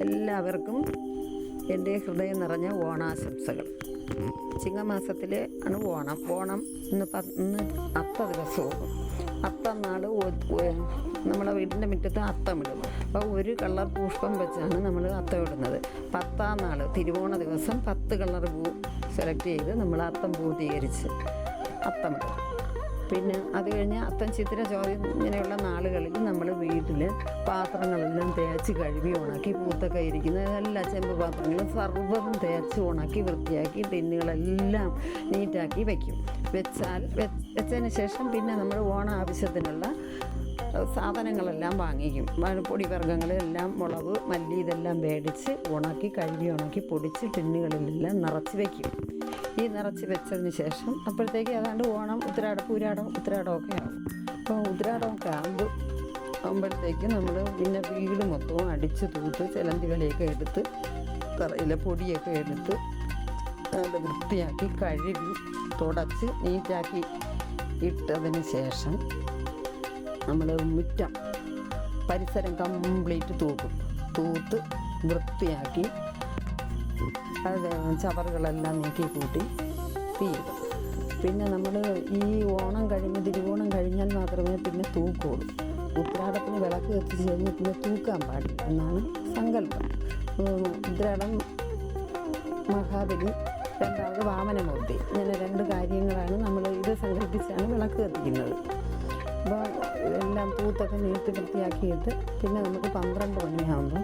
എല്ലാവർക്കും എന്റെ ഹൃദയം നിറഞ്ഞ ഓണാശംസകൾ. ചിങ്ങമാസത്തിൽ ആണ് ഓണം. ഓണം ഇന്ന് ഇന്ന് അത്ത ദിവസവും. അത്തം നാൾ നമ്മളെ വീടിന്റെ മുറ്റത്ത് അത്തമിടും. അപ്പോൾ ഒരു കളർ പുഷ്പം വെച്ചാണ് നമ്മൾ അത്തം ഇടുന്നത് പത്താം നാൾ തിരുവോണ ദിവസം പത്ത് കളർ പൂ സെലക്ട് ചെയ്ത് നമ്മൾ അത്തം പൂർത്തീകരിച്ച് അത്തമിടും. പിന്നെ അത് കഴിഞ്ഞ് അത്തം ചിത്തിര ചോദ്യം ഇങ്ങനെയുള്ള നാളുകളിൽ നമ്മൾ വീട്ടിൽ പാത്രങ്ങളെല്ലാം തേച്ച് കഴുകി ഉണക്കി പൂത്തൊക്കെ ഇരിക്കുന്ന എല്ലാ ചെമ്പ് പാത്രങ്ങളും സർവതും തേച്ച് ഉണക്കി വൃത്തിയാക്കി ടിന്നുകളെല്ലാം നീറ്റാക്കി വയ്ക്കും വെച്ചാൽ വെച്ചതിന് ശേഷം പിന്നെ നമ്മൾ ഓണ ആവശ്യത്തിനുള്ള സാധനങ്ങളെല്ലാം വാങ്ങിക്കും. വ- പൊടിവർഗങ്ങളെല്ലാം മുളക് മല്ലി ഇതെല്ലാം മേടിച്ച് ഉണക്കി കഴുകി ഉണക്കി പൊടിച്ച് ടിന്നുകളിലെല്ലാം നിറച്ച് വയ്ക്കും ഈ നിറച്ച് വെച്ചതിന് ശേഷം അപ്പോഴത്തേക്ക് ഏതാണ്ട് ഓണം ഉത്തരാടം പൂരാടം ഉത്തരാടമൊക്കെ ആവും. അപ്പോൾ ഉത്തരാടമൊക്കെ ആകുമ്പോൾ ആകുമ്പോഴത്തേക്ക് നമ്മൾ പിന്നെ വീട് മൊത്തവും അടിച്ച് തൂത്ത് ചിലന്തികളെയൊക്കെ എടുത്ത് തറയിലെ പൊടിയൊക്കെ എടുത്ത് നല്ല വൃത്തിയാക്കി കഴുകി തുടച്ച് നീറ്റാക്കി ഇട്ടതിന് ശേഷം നമ്മൾ മുറ്റം പരിസരം കംപ്ലീറ്റ് തൂക്കും. തൂത്ത് വൃത്തിയാക്കി അത് ചവറുകളെല്ലാം നീക്കി കൂട്ടി തീയിടും പിന്നെ നമ്മൾ ഈ ഓണം കഴിഞ്ഞ് തിരുവോണം കഴിഞ്ഞാൽ മാത്രമേ പിന്നെ തൂക്കുള്ളൂ. ഉത്രാടത്തിന് വിളക്ക് കത്തിച്ച് കഴിഞ്ഞ് പിന്നെ തൂക്കാൻ പാടില്ല എന്നാണ് സങ്കല്പം. ഉത്രാടം മഹാബലി രണ്ടാമത് വാമനമൂർത്തി. ഇങ്ങനെ രണ്ട് കാര്യങ്ങളാണ് നമ്മൾ ഇത് സങ്കല്പിച്ചാണ് വിളക്ക് കത്തിക്കുന്നത്. അപ്പോൾ എല്ലാം തൂത്തൊക്കെ നീട്ടി വൃത്തിയാക്കിയിട്ട് പിന്നെ നമുക്ക് പന്ത്രണ്ട് മണിയാകുമ്പോൾ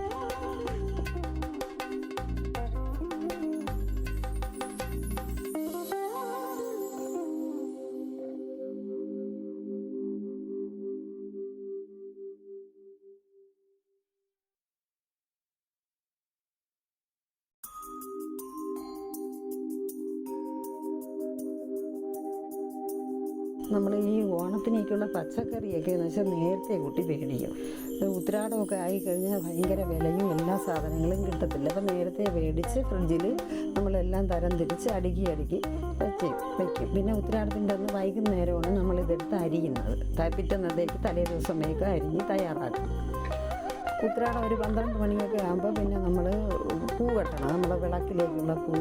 നമ്മൾ ഈ ഓണത്തിനേക്കുള്ള പച്ചക്കറിയൊക്കെ എന്ന് വെച്ചാൽ നേരത്തെ കൂട്ടി മേടിക്കും. ഉത്തരാടമൊക്കെ ആയിക്കഴിഞ്ഞാൽ ഭയങ്കര വിലയും എല്ലാ സാധനങ്ങളും കിട്ടത്തില്ല. അപ്പം നേരത്തെ മേടിച്ച് ഫ്രിഡ്ജിൽ നമ്മളെല്ലാം തരം തിരിച്ച് അടുക്കി അടുക്കി വെച്ച് വയ്ക്കും പിന്നെ ഉത്തരാടത്തിന്റെ അന്ന് വൈകുന്നേരമാണ് നമ്മളിതെടുത്ത് അരിയുന്നത്. പിറ്റന്നത്തേക്ക് തലേ ദിവസമേക്ക് അരിഞ്ഞ് തയ്യാറാക്കും. ഉത്രാടം ഒരു പന്ത്രണ്ട് മണിയൊക്കെ ആകുമ്പോൾ പിന്നെ നമ്മൾ പൂ കെട്ടണം. നമ്മുടെ വിളക്കിലേക്കുള്ള പൂ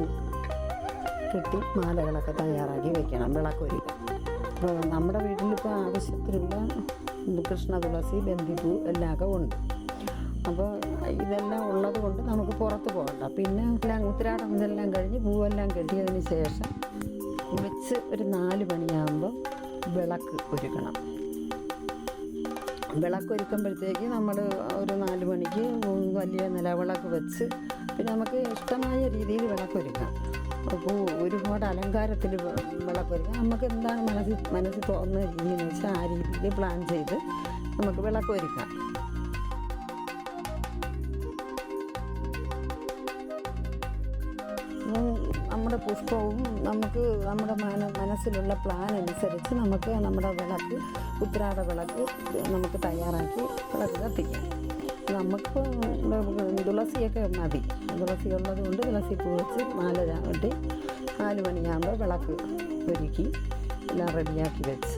കെട്ടി മാലകളൊക്കെ തയ്യാറാക്കി വെക്കണം. വിളക്കൊരുക്കാൻ അപ്പോൾ നമ്മുടെ വീട്ടിലിപ്പോൾ ആവശ്യത്തിനുള്ള കൃഷ്ണ തുളസി ബന്ദിപ്പൂ എല്ലാമൊക്കെ ഉണ്ട്. അപ്പോൾ ഇതെല്ലാം ഉള്ളത് കൊണ്ട് നമുക്ക് പുറത്ത് പോകണ്ട. പിന്നെ എല്ലാം ഉത്തരാടം ഇതെല്ലാം കഴിഞ്ഞ് പൂവെല്ലാം കെട്ടിയതിന് ശേഷം വെച്ച് ഒരു നാല് മണിയാകുമ്പോൾ വിളക്ക് ഒരുക്കണം. വിളക്ക് ഒരുക്കുമ്പോഴത്തേക്ക് നമ്മൾ ഒരു നാല് മണിക്ക് വലിയ നിലവിളക്ക് വെച്ച് പിന്നെ നമുക്ക് ഇഷ്ടമായ രീതിയിൽ വിളക്കൊരുക്കാം അപ്പോൾ ഒരുപാട് അലങ്കാരത്തിൽ വിളക്കൊരുക്കുക നമുക്ക് എന്താണ് മനസ്സിൽ മനസ്സിൽ തോന്നുന്ന രീതിയെന്ന് വെച്ചാൽ ആ രീതിയിൽ പ്ലാൻ ചെയ്ത് നമുക്ക് വിളക്കൊരുക്കാം നമ്മുടെ പുഷ്പവും നമുക്ക് നമ്മുടെ മന മനസ്സിലുള്ള പ്ലാൻ അനുസരിച്ച് നമുക്ക് നമ്മുടെ വിളക്ക് ഉത്തരാട വിളക്ക് നമുക്ക് തയ്യാറാക്കി വിളക്ക് കത്തിക്കാം. നമുക്ക് തുളസിയൊക്കെ മതി. തുളസി ഉള്ളത് കൊണ്ട് തുളസി പൂ വെച്ച് രാവിലെ നാല് മണിയാകുമ്പോൾ വിളക്ക് ഒരുക്കി എല്ലാം റെഡിയാക്കി വെച്ച്.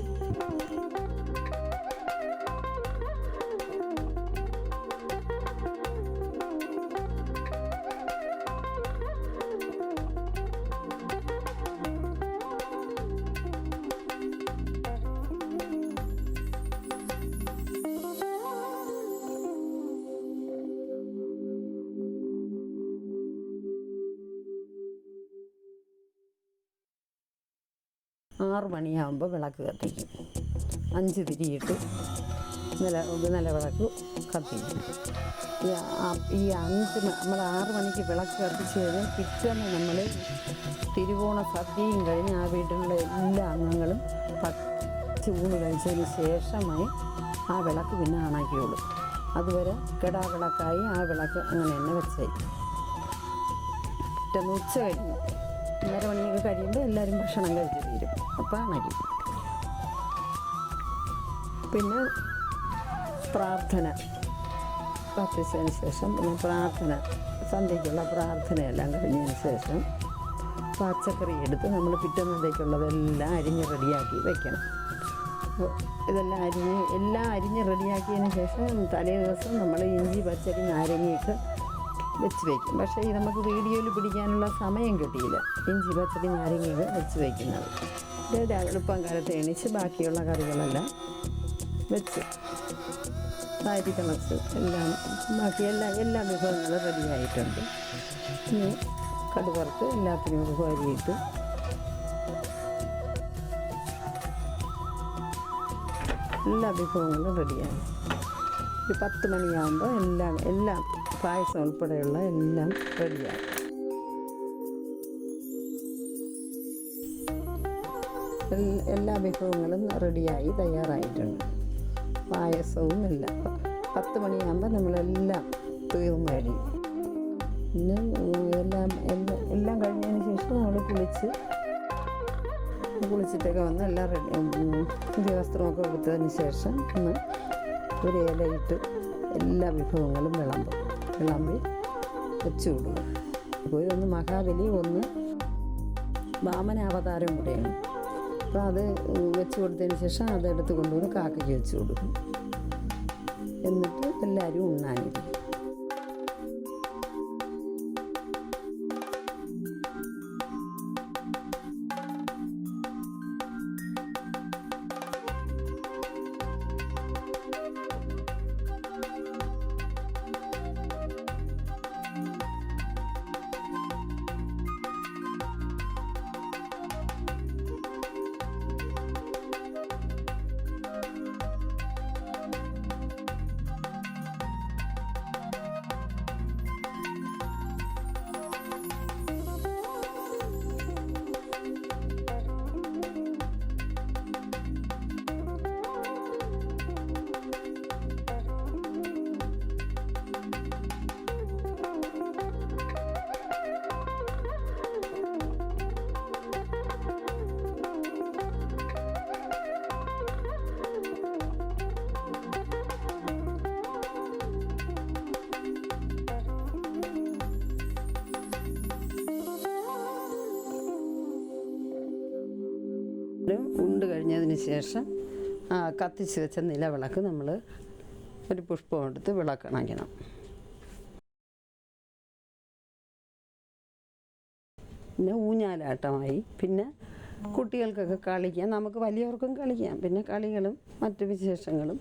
ആറ് മണിയാകുമ്പോൾ വിളക്ക് കത്തിക്കും. അഞ്ച് തിരിയിട്ട് നില നില വിളക്ക് കത്തിക്കും. ഈ അഞ്ച് നമ്മൾ ആറ് മണിക്ക് വിളക്ക് കത്തിച്ച് കഴിഞ്ഞാൽ പിറ്റേന്ന് നമ്മൾ തിരുവോണ സദ്യയും കഴിഞ്ഞ് ആ വീട്ടിലുള്ള എല്ലാ അംഗങ്ങളും ചൂണ് കഴിച്ചതിന് ശേഷമായി ആ വിളക്ക് പിന്നെ ആണാക്കിയുള്ളൂ. അതുവരെ കെടാ വിളക്കായി ആ വിളക്ക് അങ്ങനെ തന്നെ വെച്ചായി പിറ്റേന്ന് ഉച്ച കഴിഞ്ഞ്. ഒന്നര മണിയൊക്കെ കഴിയുമ്പോൾ എല്ലാവരും ഭക്ഷണം കഴിച്ച് തീരും. അപ്പോൾ അണയ്ക്കും പിന്നെ പ്രാർത്ഥന. പ്രാർത്ഥിച്ചതിന് ശേഷം പിന്നെ പ്രാർത്ഥന. സന്ധ്യയ്ക്കുള്ള പ്രാർത്ഥനയെല്ലാം കഴിഞ്ഞതിന് ശേഷം പച്ചക്കറി എടുത്ത് നമ്മൾ പിറ്റന്നത്തേക്കുള്ളതെല്ലാം അരിഞ്ഞ് റെഡിയാക്കി വെക്കണം. ഇതെല്ലാം അരിഞ്ഞ് എല്ലാം അരിഞ്ഞ് റെഡിയാക്കിയതിന് ശേഷം തലേ ദിവസം നമ്മൾ ഇഞ്ചി പച്ചരി നാരങ്ങയൊക്കെ വെച്ച് വയ്ക്കും പക്ഷേ ഈ നമുക്ക് വീഡിയോയിൽ പിടിക്കാനുള്ള സമയം കിട്ടിയില്ല. ഇഞ്ചി പച്ചടി നാരങ്ങ വെച്ച് വയ്ക്കുന്നത് ഇത് എളുപ്പം കാലത്ത് എണീച്ച് ബാക്കിയുള്ള കറികളെല്ലാം വെച്ച് സാരി തിളച്ച് എല്ലാം ബാക്കി എല്ലാ എല്ലാ വിഭവങ്ങളും റെഡിയായിട്ടുണ്ട്. ഇനി കടുവറുത്ത് എല്ലാത്തിനും കോരിയിട്ട് എല്ലാ വിഭവങ്ങളും റെഡിയാണ്. ഒരു പത്ത് മണിയാകുമ്പോൾ എല്ലാം എല്ലാം പായസം ഉൾപ്പെടെയുള്ള എല്ലാം റെഡിയാണ് എല്ലാ വിഭവങ്ങളും റെഡിയായി തയ്യാറായിട്ടുണ്ട്. പായസവും എല്ലാം. പത്ത് മണിയാകുമ്പോൾ നമ്മളെല്ലാം തീർന്നു കഴിയും. പിന്നെ എല്ലാം എല്ലാം എല്ലാം കഴിഞ്ഞതിന് ശേഷം നമ്മൾ കുളിച്ച് കുളിച്ചിട്ടൊക്കെ വന്ന് എല്ലാം റെഡി പുതിയ കൊടുത്തതിന് ശേഷം ഒന്ന് ഒരു ഇലയിട്ട് എല്ലാ വിഭവങ്ങളും വിളമ്പും. വിളമ്പി വെച്ച് കൊടുക്കും. അപ്പോൾ ഒന്ന് മഹാബലി ഒന്ന് വാമനാവതാരം കൂടെയാണ്. അപ്പോൾ അത് വെച്ച് കൊടുത്തതിന് ശേഷം അതെടുത്ത് കൊണ്ടുവന്ന് കാക്കയ്ക്ക് വെച്ച് കൊടുക്കും. എന്നിട്ട് എല്ലാവരും ഉണ്ണാനിരിക്കും. ഉണ്ട് കഴിഞ്ഞതിന് ശേഷം കത്തിച്ച് വെച്ച നിലവിളക്ക് നമ്മൾ ഒരു പുഷ്പം എടുത്ത് വിളക്കണയ്ക്കണം പിന്നെ ഊഞ്ഞാലാട്ടമായി. പിന്നെ കുട്ടികൾക്കൊക്കെ കളിക്കാം. നമുക്ക് വലിയവർക്കും കളിക്കാം. പിന്നെ കളികളും മറ്റു വിശേഷങ്ങളും